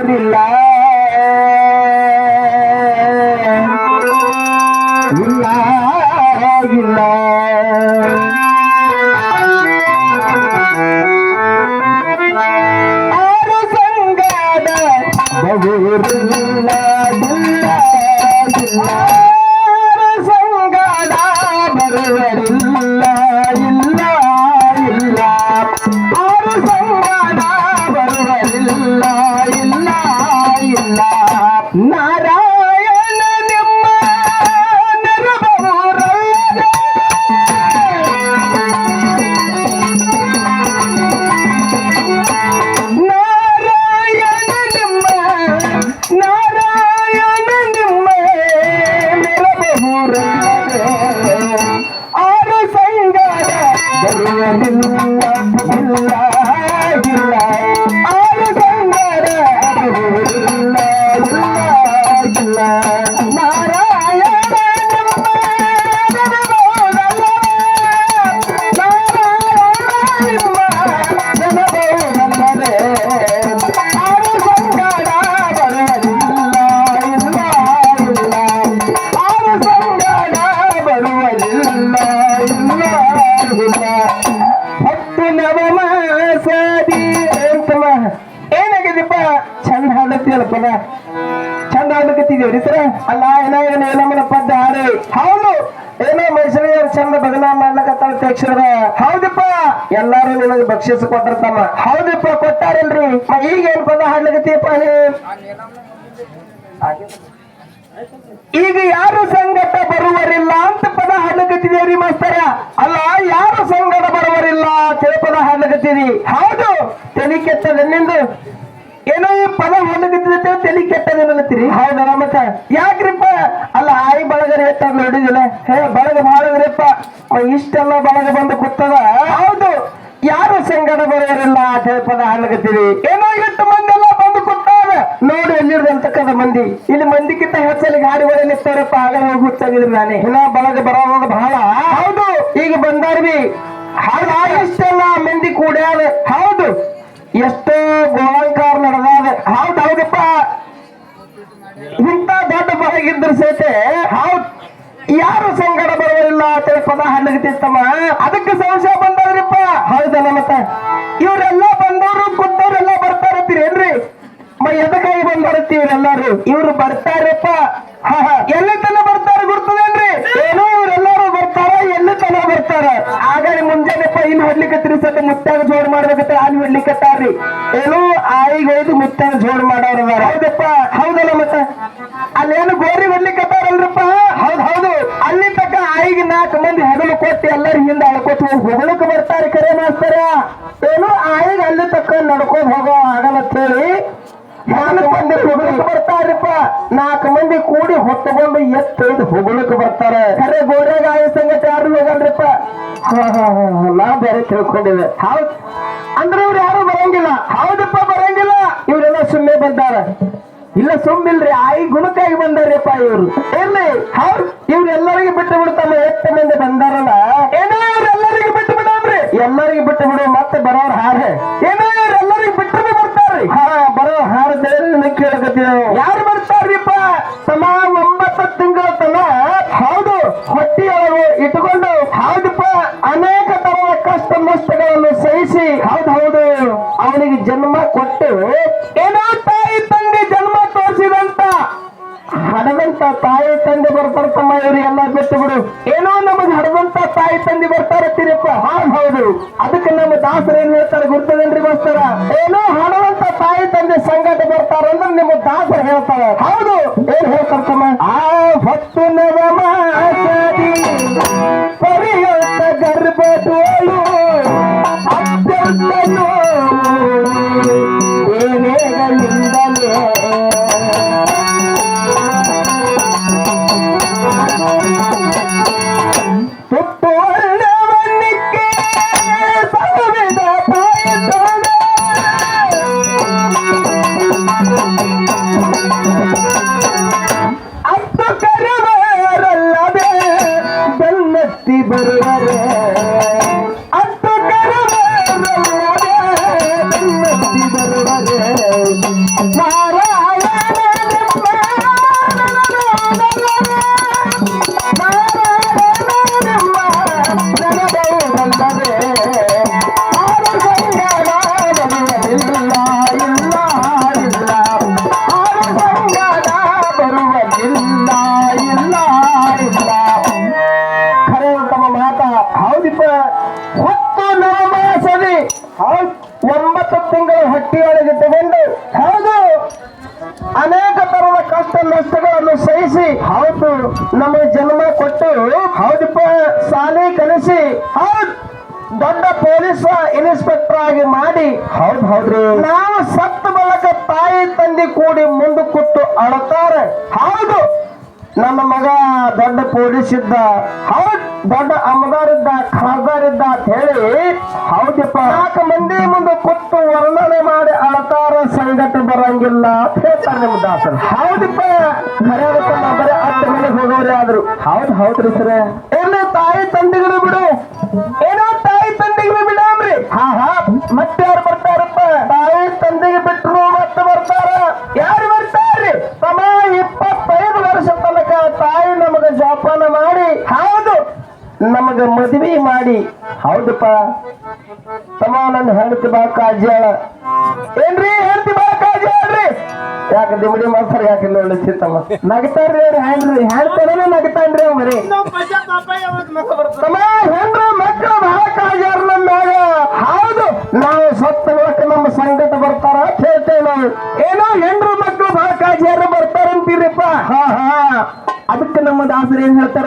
போவதில்லை ಚಂದ ಹಾಡತ್ತೀಯಲ್ಲಪ್ಪ ಚಂದ ಹಾಡಕತ್ತಿದ್ದೀವಿ ಸರ ಅಲ್ಲ, ಏನೋ ಏನೋ ಏನಮ್ಮನ ಪದ್ಯ ಹಾಡಿ. ಹೌದು. ಏನೋ ಮೈಸೂರಿಯವ್ರ ಚಂದ ಬದನಾ ಮಾಡ್ಲಕತ್ತಾಳ ಅಧ್ಯಕ್ಷರ ಹೌದಪ್ಪ. ಎಲ್ಲಾರು ನಿನಗೆ ಬಕ್ಷಿಸ್ ತಮ್ಮ. ಹೌದಪ್ಪ, ಕೊಟ್ಟಾರಲ್ರಿ. ಈಗ ಏನ್ ಪದ ಹಾಡ್ಲಕತ್ತೀಯಪ್ಪ ಈಗ ಯಾರು ಸಂಗಟ ಬರುವರಿಲ್ಲ ಅಂತ ಪದ ಹಾಡ್ಲಕತ್ತಿದೇವ್ರಿ ಮಾಸ್ತರ? ಅಲ್ಲ, ಯಾರು ಸಂಗಟ ಬರುವರಿಲ್ಲ ತಿಳಿ ಪದ ಹಾಡ್ಲಕತ್ತೀರಿ? ಹೌದು. ತಲೆ ನಿಂದು. ಏನೋ ಈ ಪದ ತೆಲಿ ತಲೆ ಕೆಟ್ಟದೇನತ್ತೀರಿ ಹೌದಾ ಮತ್ತ ಯಾಕ್ರಿಪ್ಪ? ಅಲ್ಲ ಆಯಿ ಬಳಗರ ಎತ್ತ ನೋಡಿದಿಲ್ಲ ಹೇ ಬಳಗ ಮಾಡಿದ್ರಿಪ್ಪ. ಇಷ್ಟೆಲ್ಲ ಬಳಗ ಬಂದು ಕೂತದ? ಹೌದು. ಯಾರು ಸಂಗಡ ಬರೋರಿಲ್ಲ ಆ ಪದ ಹಾಡ್ಲಕತ್ತೀರಿ? ಏನೋ ಎಷ್ಟು ಮಂದಿ ಎಲ್ಲ ಬಂದು ಕೂತಾರ ನೋಡಿ ಎಲ್ಲಿರ್ತಕ್ಕಂಥ ಮಂದಿ. ಇಲ್ಲಿ ಮಂದಿಗಿಂತ ಹೆಚ್ಚಲ್ಲಿ ಗಾಡಿಗಳು ನಿಂತಾರಪ್ಪ ಆಗ ಹೋಗಿ ಹುಚ್ಚಾಗಿದ್ರು ನಾನೇ. ಇನ್ನ ಬಳಗ ಬರೋದು ಬಹಳ. ಹೌದು. ಈಗ ಬಂದಾರ್ವಿ. ಹೌದಾ. ಇಷ್ಟೆಲ್ಲ ಮಂದಿ ಕೂಡ್ಯಾರ. ಹೌದು. ಎಷ್ಟೋ ಗೋಳಂಕಾರ ನಡೆದಾಗ ಹೌದು, ಹೌದಪ್ಪ. ಇಂತ ದೊಡ್ಡ ಬರಗಿದ್ರು ಸೇತೆ ಹೌದ್. ಯಾರು ಸಂಗಡ ಬರೋದಿಲ್ಲ ಅಂತ ಪದ ಹಾಡ್ಲಕತ್ತಿತ್ತಮ್ಮ ಅದಕ್ಕೆ ಸಂಶಯ ಬಂದದ್ರಿಪ್ಪ. ಹೌದಲ್ಲ ಮತ್ತ? ಇವರೆಲ್ಲ ಬಂದವರು ಕೂತವ್ರೆಲ್ಲ ಬರ್ತಾರತ್ತೀರಿ ಏನ್ರಿ? ಮ ಎದಕ್ಕಾಗಿ ಬಂದ್ ಬರುತ್ತೀವಿ ಎಲ್ಲಾರು ಇವ್ರು ಬರ್ತಾರಪ್ಪ. ಎಲ್ಲಿ ತನ ಬರ್ತಾರೆ ಗುರ್ತದೇನ್ರಿ ಏನೋ ಇವರೆಲ್ಲರೂ ಬರ್ತಾರ, ಎಲ್ಲಿ ತನ ಬರ್ತಾರ? ಆಗಲೇ ಮುಂಜಾನೆಪ್ಪ ಇನ್ ಹೊಡ್ಲಿಕತ್ರಿ ಸತ ಮುತ್ತಾಗ ಜೋಡ್ ಮಾಡ್ಬೇಕತ್ತ ಅಲ್ಲಿ ಹೊಡ್ಲಿಕತ್ತಾರ್ರಿ ಏನೋ ಆಯಿಗೆ ಒಯ್ದು ಮುತ್ತಾಗ ಜೋಡ್ ಮಾಡವ್ರ ಹೌದಪ್ಪ, ಹೌದಲ್ಲ ಮತ್ತ? ಅಲ್ಲೇನು ಗೋರಿ ಹೊಡ್ಲಿಕತ್ತಾರಲ್ರಪ್ಪ ಹೌದ್, ಹೌದು. ಅಲ್ಲಿ ತಕ್ಕ ಆಯಿಗೆ ನಾಲ್ಕು ಮಂದಿ ಹಗಲು ಕೊಟ್ಟು ಎಲ್ಲರೂ ಹಿಂದೆ ಅಳ್ಕೊತ. ಹೋಗಿ ಹೊಗಳಕ್ ಬರ್ತಾರೆ ಕರೆ ಮಾಸ್ತಾರ. ಏನೋ, ಆಯಿಗೆ ಅಲ್ಲಿ ತಕ್ಕ ನಡ್ಕೊಂಡ್ ಹೋಗೋ ಆಗಲ್ಲ ಹೇಳಿ ಬರ್ತಾರಪ್ಪ ನಾಲ್ಕು ಮಂದಿ ಕೂಡಿ ಹೊತ್ತುಕೊಂಡು ಎತ್ತೈದು ಹೊಗಳಕ್ ಬರ್ತಾರೆ. ಖರೆ ಗೋರ್ಯಾಗ ಆಯ ಸಂಗತಿ ಯಾರು ಹೋಗಲ್ರಿಪ್ಪ? ನಾ ಬೇರೆ ತಿಳ್ಕೊಂಡಿದ್ದೆ. ಹೌದ್? ಅಂದ್ರೆ ಇವ್ರು ಯಾರು ಬರಂಗಿಲ್ಲ. ಹೌದಪ್ಪ ಬರಂಗಿಲ್ಲ. ಇವರೆಲ್ಲ ಸುಮ್ಮನೆ ಬಂದಾರ. ಇಲ್ಲ ಸುಮ್ಮಿಲ್ರಿ ಆಯಿ ಗುಣಕ್ಕಾಗಿ ಬಂದಾರಪ್ಪ ಇವ್ರು. ಎಲ್ಲಿ ಹೌದ್? ಇವ್ರೆಲ್ಲರಿಗೆ ಬಿಟ್ಟು ಬಿಡ್ತಾನೆ ಎಷ್ಟು ಮಂದಿ ಬಂದಾರಲ್ಲ. ಏನೋ ತಂದೆ ಬರ್ತಾರ, ತಮ್ಮ ಇವರಿಗೆಲ್ಲ ಬಿಟ್ಟು ಬಿಡು. ಏನೋ ನಮಗ್ ಹಡದಂತ ತಾಯಿ ತಂದೆ ಬರ್ತಾರ ತಿರಪ್ಪ. ಹೌದು ಹೌದು. ಅದಕ್ಕೆ ನಮ್ಮ ದಾಸರ ಏನ್ ಹೇಳ್ತಾರೆ ಗುರ್ತದೇನ್ರಿ ಮಾಸ್ತರ ಏನೋ ಹಡದಂತ ತಾಯಿ ತಂದೆ ಸಂಗಟ ಬರ್ತಾರ ಅಂದ್ರೆ ನಿಮ್ಮ ದಾಸರು ಹೇಳ್ತಾರೆ. ಹೌದು. ಏನ್ ಹೇಳ್ತಾರ ತಮ್ಮ? ಆ ಹೊತ್ತು ನವ ಪರಿಯಂತ ಹೌದು. ಅನೇಕ ತರದ ಕಷ್ಟ ನಷ್ಟಗಳನ್ನು ಸಹಿಸಿ ಹೌದು ನಮಗೆ ಜನ್ಮ ಕೊಟ್ಟು ಹೌದಪ್ಪ ಸಾಲಿ ಕಲಿಸಿ ಹೌದು ದೊಡ್ಡ ಪೊಲೀಸ್ ಇನ್ಸ್ಪೆಕ್ಟರ್ ಆಗಿ ಮಾಡಿ ಹೌದು ಹೌದ್ರಿ. ನಾವು ಸತ್ತ ಬಳಕ ತಾಯಿ ತಂದಿ ಕೂಡಿ ಮುಂದೆ ಕೂತು ಅಳತಾರೆ ಹೌದು. ನನ್ನ ಮಗ ದೊಡ್ಡ ಪೊಲೀಸ್ ಇದ್ದ ಹೌದು ದೊಡ್ಡ ಅಮದಾರಿದ್ದ ಖಾರ್ದಾರ್ ಇದ್ದ ಅಂತ ಹೇಳಿ ಹೌದಪ್ಪ. ನಾಲ್ಕು ಮಂದಿ ಮುಂದೆ ವರ್ಣನೆ ಮಾಡಿ ಅಳತಾರ ಸಂಗತಿ ಬರಂಗಿಲ್ಲ ಅಂತ ಹೇಳ್ತಾರೆ ನಿಮ್ಮ ದಾಸರು. ಹೌದಪ್ಪ. ಬರೀ ಹತ್ತು ಮನೆಗೆ ಹೋಗೋರೇ ಆದ್ರು. ಹೌದು ಹೌದ್ರಿ ಸರ. ಏನು ತಾಯಿ ತಂದೆಗಳು ಬಿಡು. ಏನೋ ತಾಯಿ ತಂದೆಗಳು ಬಿಡಾಮ್ರಿ. ಹಾ ಹಾ. ಮತ್ತೆ ಯಾರು ಬರ್ತಾರಪ್ಪ? ತಾಯಿ ತಂದೆಗೆ ಬಿಟ್ರು ಮತ್ತೆ ಬರ್ತಾರ. ಯಾರು ಬರ್ತಾರ್ರಿ? ತಮ್ಮ ಇಪ್ಪತ್ತೈದು ವರ್ಷ ತನಕ ತಾಯಿ ನಮಗ ಜೋಪಾನ ಮಾಡಿ. ಹೌದು. ನಮಗ ಮದುವೆ ಮಾಡಿ. ಹೌದಪ್ಪ. ತಮ್ಮ ನನ್ನ ಹೆಂಡತಿ ಬಾ ಕಾಜಿ ಅಳ. ಏನ್ರಿ ಹೆಂಡತಿ ಬಾ ಕಾಜಿ ಅಳ್ರಿ? ಯಾಕೆ ದಿಮಡಿ ಮಾಸ್ತರ್ ಯಾಕೆ ನೋಡಿ ಚಿತ್ತಮ್ಮ ನಗ್ತಾರ್ರಿ ಅವ್ರು ಹೆಂಡ್ರಿ ಹೇಳ್ತಾರೇನೆ ನಗತಾನ್ರಿ ಅವ್ ತಮ್ಮ ಹೆಂಡ್ರ ಮಕ್ಕಳು ಬಹಳ ಕಾಜಾರ ನಮ್ಮ ಹೌದು, ನಾವು ಸತ್ತ ಬಳಕ ನಮ್ಮ ಸಂಗಟ ಬರ್ತಾರ ಅಂತ ನಾವು. ಏನೋ ಹೆಂಡ್ರು ಮಕ್ಕಳು ಬಹಳ ಕಾಜಿಯಾರ ಬರ್ತಾರಂತೀರಪ್ಪ. ಹಾ ಹಾ. ಅದಕ್ಕೆ ನಮ್ಮ ದಾಸರು ಏನ್ ಹೇಳ್ತಾರ?